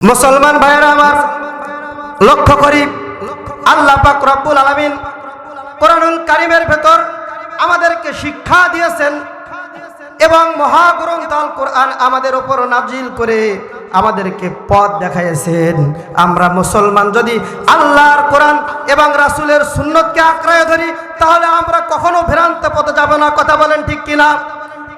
মুসলমান ভাইয়েরা আমার, লক্ষ্য করি, আল্লাহ পাক রব্বুল আলামিন কোরআনুল কারিমের ভেতর আমাদেরকে শিক্ষা দিয়েছেন এবং মহাগ্রন্থ আল কোরআন আমাদের উপর নাজিল করে আমাদেরকে পথ দেখাইছেন আমরা মুসলমান যদি আল্লাহর কোরআন এবং রাসূলের সুন্নতকে আঁকড়ায় ধরি, তাহলে আমরা কখনো ভ্রান্ত পথে যাব না। কথা বলেন ঠিক কিনা?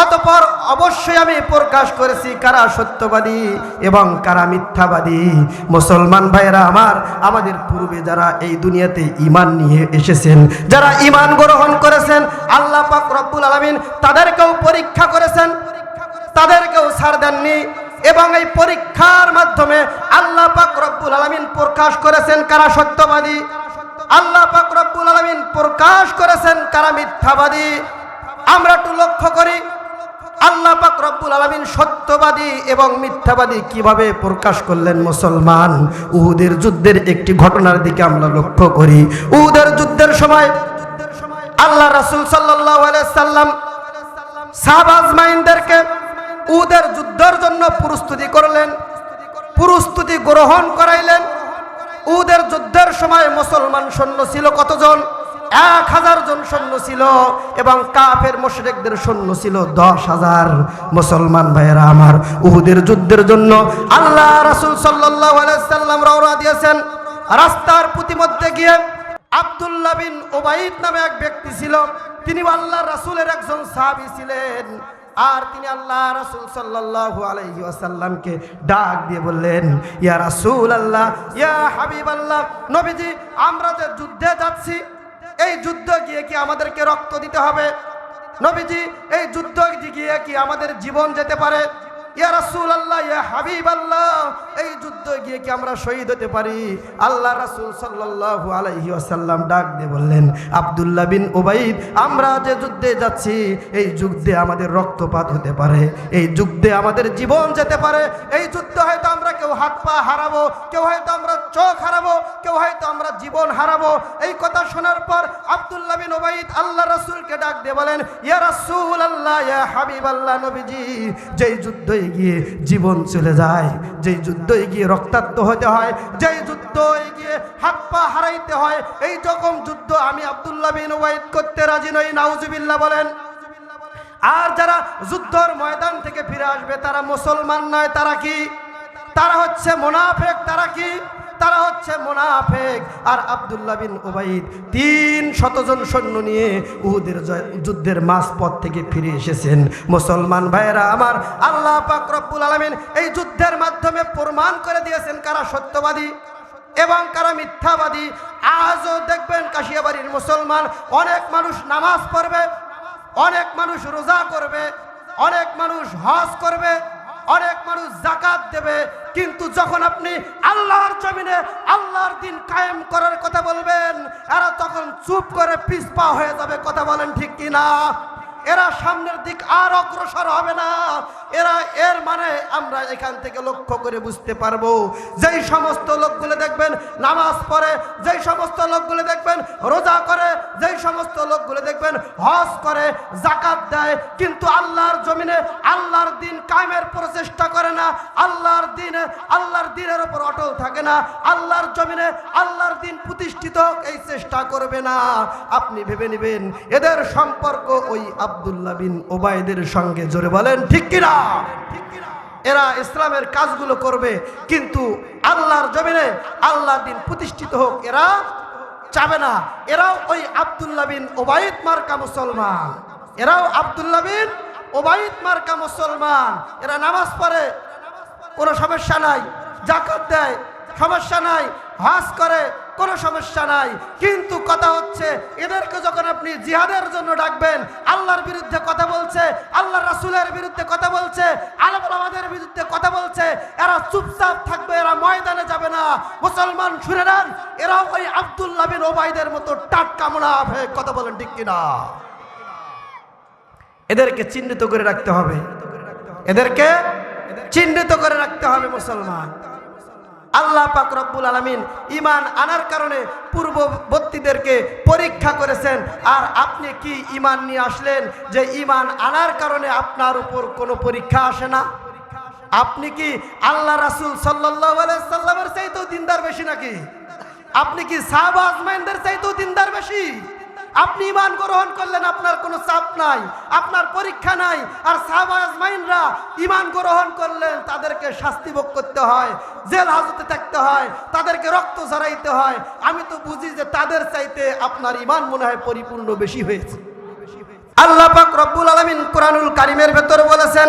অতপর অবশ্যই আমি প্রকাশ করেছি কারা সত্যবাদী এবং কারা মিথ্যাবাদী। মুসলমান ভাইরা আমার, আমাদের পূর্বে যারা এই দুনিয়াতে ইমান নিয়ে এসেছেন, যারা ইমান গ্রহণ করেছেন, আল্লাহ পাক রব্বুল আলামিন তাদেরকেও পরীক্ষা করেছেন, তাদেরকেও ছাড় দেননি এবং এই পরীক্ষার মাধ্যমে আল্লাহ পাক রব্বুল আলামিন প্রকাশ করেছেন কারা সত্যবাদী। আল্লাহ পাক রব্বুল আলামিন প্রকাশ করেছেন কারা মিথ্যাবাদী। আমরা একটু লক্ষ্য করি আল্লাহ পাক রব্বুল আলামিন সত্যবাদী এবং মিথ্যাবাদী কীভাবে প্রকাশ করলেন মুসলমান? উহুদের যুদ্ধের একটি ঘটনার দিকে আমরা লক্ষ্য করি। উহুদের যুদ্ধের সময় আল্লাহ রাসূল আলাইহি সাল্লাম সাহাবাজ মাইনদেরকে উহুদের যুদ্ধের জন্য প্রস্তুতি করলেন, প্রস্তুতি গ্রহণ করাইলেন। উদের যুদ্ধের সময় মুসলমান সৈন্য ছিল কতজন? এক হাজার জন সৈন্য ছিল এবং কাফের মুশরিকদের সৈন্য ছিল দশ হাজার। মুসলমান ভাইয়েরা আমার, উহুদের যুদ্ধের জন্য আল্লাহ রাসূল আলাইহি সাল্লাম রওনা দিয়েছেন। রাস্তার প্রতিমধ্যে গিয়ে আব্দুল্লাহ বিন ওবাইদ নামে এক ব্যক্তি ছিল। তিনি আল্লাহ রাসূলের একজন সাহাবী ছিলেন। আর তিনি আল্লাহ রাসূল আলাইহি ওয়াসাল্লামকে ডাক দিয়ে বললেন, ইয়া রাসূল আল্লাহ, ইয়া হাবিব আল্লাহ নবীজি, আমরা যে যুদ্ধে যাচ্ছি এই যুদ্ধ গিয়ে কি আমাদেরকে রক্ত দিতে হবে? নবীজি, এই যুদ্ধ গিয়ে কি আমাদের জীবন যেতে পারে? আল্লাহ হাবিব আল্লাহ এই যুদ্ধ গিয়ে আমরা শহীদ হতে পারি? আল্লাহ ডাক দিয়ে বললেন আমরা যে যুদ্ধে যাচ্ছি, এই যুদ্ধে আমাদের রক্তপাত হতে পারে, এই যুদ্ধে আমাদের জীবন যেতে পারে, এই যুদ্ধে হয়তো আমরা কেউ হাত পা হারাবো, কেউ হয়তো আমরা চোখ হারাবো, কেউ হয়তো আমরা জীবন হারাবো। এই কথা শোনার পর আব্দুল্লাহ বিন ওবাইদ আল্লাহ রাসূলকে ডাক দিয়ে বলেন, ইয়া রাসূল আল্লাহ ইয়া হাবিব আল্লাহ নবীজি, যেই যুদ্ধে গিয়ে জীবন চলে যায়। যেই যুদ্ধে গিয়ে রক্তাক্ত হতে হয়, যেই যুদ্ধ গিয়ে হাত পা হারাইতে হয়, এই রকম যুদ্ধ আমি আবদুল্লাহ বিন ওয়াইদ করতে রাজি নই, নাউজুবিল্লাহ বলেন। আর যারা যুদ্ধর ময়দান থেকে ফিরে আসবে, তারা মুসলমান নয়, তারা কি? তারা হচ্ছে মোনাফেক, তারা কি? তারা হচ্ছে মোনাফেক। আর আব্দুল্লাহ বিন উবাইদ তিন শতজন সৈন্য নিয়ে উহুদের যুদ্ধের মাঝপথ থেকে ফিরে এসেছেন। মুসলমান ভাইয়েরা আমার আল্লাহ পাক রব্বুল আলামিন এই যুদ্ধের মাধ্যমে প্রমাণ করে দিয়েছেন কারা সত্যবাদী এবং কারা মিথ্যাবাদী। আজও দেখবেন কাশিয়াবাড়ির মুসলমান অনেক মানুষ নামাজ পড়বে, অনেক মানুষ রোজা করবে, অনেক মানুষ হজ করবে অনেক মানুষ জাকাত দেবে, কিন্তু যখন আপনি আল্লাহর জমিনে আল্লাহর দিন কায়েম করার কথা বলবেন, এরা তখন চুপ করে পিসপা হয়ে যাবে, কথা বলেন ঠিক কিনা? এরা সামনের দিক আর অগ্রসর হবে না। এরা এর মানে আমরা এখান থেকে লক্ষ্য করে বুঝতে পারব। যেই সমস্ত লোকগুলো দেখবেন নামাজ পড়ে, যেই সমস্ত লোকগুলো দেখবেন রোজা করে, যেই সমস্ত লোকগুলো দেখবেন হজ করে জাকাত দেয়, কিন্তু আল্লাহর জমিনে আল্লাহর দিন কায়েমের প্রচেষ্টা করে না। আল্লাহর দিনে, আল্লাহর দিনের ওপর অটল থাকে না। আল্লাহর জমিনে আল্লাহর দিন প্রতিষ্ঠিত এই চেষ্টা করবে না। আপনি ভেবে নেবেন, এদের সম্পর্ক ওই আব্দুল্লাহ বিন ওবায়দের সঙ্গে জোরে বলেন, ঠিক কিনা? এরা ইসলামের কাজগুলো করবে, কিন্তু আল্লাহর জমিনে আল্লাহর দিন প্রতিষ্ঠিত হোক, এরা চাবে না। এরাও ওই আব্দুল্লাহ বিন ওবায়দ মার্কা মুসলমান। এরাও আব্দুল্লাহ বিন ওবায়দ মার্কা মুসলমান। এরা নামাজ পড়ে, কোনো সমস্যা নাই, জাকাত দেয়, সমস্যা নাই হাস করে কোনো সমস্যা নাই। কিন্তু কথা হচ্ছে, এদেরকে যখন আপনি জিহাদের জন্য ডাকবেন, আল্লাহর বিরুদ্ধে কথা বলছে আল্লাহ রাসুলের বিরুদ্ধে কথা বলছে আলম আমাদের বিরুদ্ধে কথা বলছে, এরা চুপচাপ থাকবে, এরা ময়দানে যাবে না। মুসলমান শুনে নেন এরা ওই আব্দুল্লাহ বিন ওবাইদের মতো টাটকা মুনাফে কথা বলেন, ঠিক কিনা? এদেরকে চিহ্নিত করে রাখতে হবে। এদেরকে চিহ্নিত করে রাখতে হবে মুসলমান। আল্লাহ পাক রব্বুল আলমিন ইমান আনার কারণে পূর্ববর্তীদেরকে পরীক্ষা করেছেন। আর আপনি কি ইমান নিয়ে আসলেন যে ইমান আনার কারণে আপনার উপর কোনো পরীক্ষা আসে না? আপনি কি আল্লাহ রাসুল সাল্লাহ চাইতেও দিনদার বেশি নাকি? আপনি কি সাহাবা আজমাইনদের চাইতেও দিনদার বেশি? আপনি ইমান গ্রহণ করলেন, আপনার কোনো চাপ নাই, আপনার পরীক্ষা নাই, আর সাহাবা আজমাইনরা ইমান গ্রহণ করলেন, তাদেরকে শাস্তি ভোগ করতে হয়, জেল হাজতে থাকতে হয়, তাদেরকে রক্ত ঝরাইতে হয়। আমি তো বুঝি যে তাদের চাইতে আপনার ইমান মনে হয় পরিপূর্ণ বেশি হয়েছে। আল্লাহ পাক রব্বুল আলামিন কোরআনুল কারিমের ভেতরে বলেছেন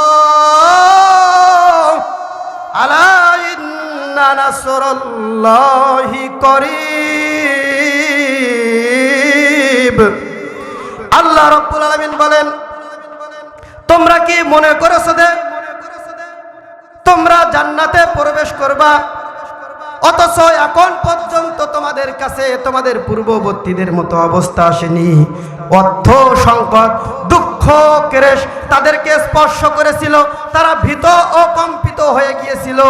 আল্লাহ রব্বুল বলেন, তোমরা কি মনে করেছ দে তোমরা জান্নাতে প্রবেশ করবা? অথচ এখন পর্যন্ত তোমাদের কাছে তোমাদের পূর্ববর্তীদের মতো অবস্থা আসেনি। অর্থ সংকট দুঃখ ক্রেশ তাদেরকে স্পর্শ করেছিল। তারা ভীত ও কম্পিত হয়ে গিয়েছিল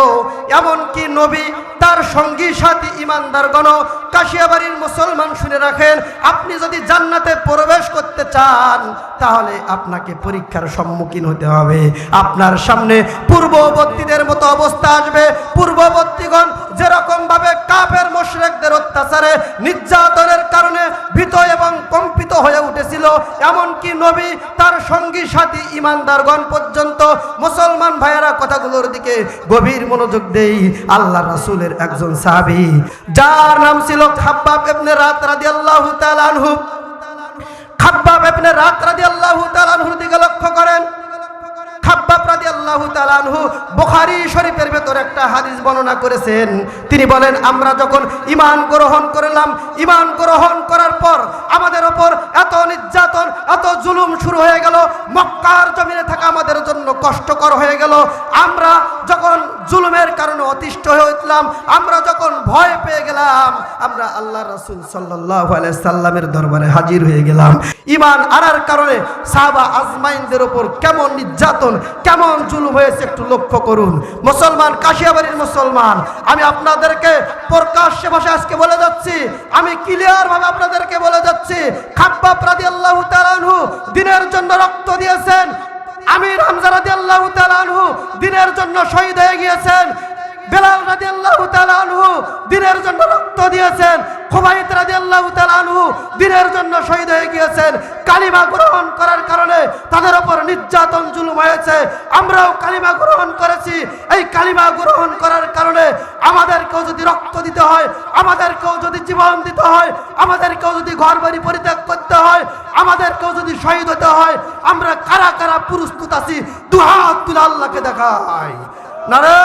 এমনকি নবী তার সঙ্গী, সাথী, ইমানদারগণ কাশিয়াবাড়ির মুসলমান শুনে রাখেন, আপনি যদি জান্নাতে প্রবেশ করতে চান, তাহলে আপনাকে পরীক্ষার সম্মুখীন হতে হবে। আপনার সামনে পূর্ববর্তীদের মতো অবস্থা আসবে। পূর্ববর্তীগণ যেরকম ভাবে কাফের, মোশরেকদের অত্যাচারে নির্যাতনের কারণে ভীত এবং কম্পিত উঠেছিল এমনকি নবী তার সঙ্গী সাথী ইমানদারগণ পর্যন্ত মুসলমান ভাইয়েরা কথাগুলোর দিকে গভীর মনোযোগ দেই, আল্লাহ রাসূলের একজন সাহাবী, যার নাম ছিল রাত ভেতর একটা হাদিস বর্ণনা করেছেন। তিনি বলেন, আমরা যখন ইমান গ্রহণ করলাম ইমান গ্রহণ করার পর আমাদের ওপর এত নির্যাতন এত জুলুম শুরু হয়ে গেল। মক্কার জমিনে থাকা আমাদের জন্য কষ্টকর হয়ে গেল। আমরা জুলুমের কারণে অতিষ্ঠ হয়ে উঠলাম। আমরা যখন ভয় পেয়ে গেলাম, আমরা আল্লাহ রাসূল আলাইহি সাল্লামের দরবারে হাজির হয়ে গেলাম। ইমান আনার কারণে সাহাবা আজমাইনদের ওপর কেমন নির্যাতন, কেমন জুলুম হয়েছে একটু লক্ষ্য করুন। মুসলমান, কাশিয়াবাড়ির মুসলমান, আমি আপনাদেরকে প্রকাশ্যে ভাষায় আজকে বলে যাচ্ছি, আমি ক্লিয়ার ভাবে আপনাদেরকে বলে যাচ্ছি রাদিয়াল্লাহু তাআলা আনহু দিনের জন্য রক্ত দিয়েছেন, আমির হামজা রাদিয়াল্লাহু তাআলা আনহু দিনের জন্য শহীদ হয়ে গিয়েছেন। বেলাল রাদিয়াল্লাহু তাআলা আনহু দিনের জন্য রক্ত দিয়েছেন খুবাইত রাদিয়াল্লাহু তাআলা আনহু দিনের জন্য শহীদ হয়ে গিয়েছেন। কালিমা গ্রহণ করার কারণে তাদের উপর নির্যাতন জুলুম হয়েছে। আমরাও কালিমা গ্রহণ করেছি। এই কালিমা গ্রহণ করার কারণে আমাদেরকেও যদি রক্ত দিতে হয়, আমাদেরকেও যদি জীবন দিতে হয়, আমাদেরকেও যদি ঘর বাড়ি পরিত্যাগ করতে হয়, আমাদেরকেও যদি শহীদ হতে হয়, আমরা কারা কারা প্রস্তুত আছি দুহাত তুলে আল্লাহকে দেখাই। নারে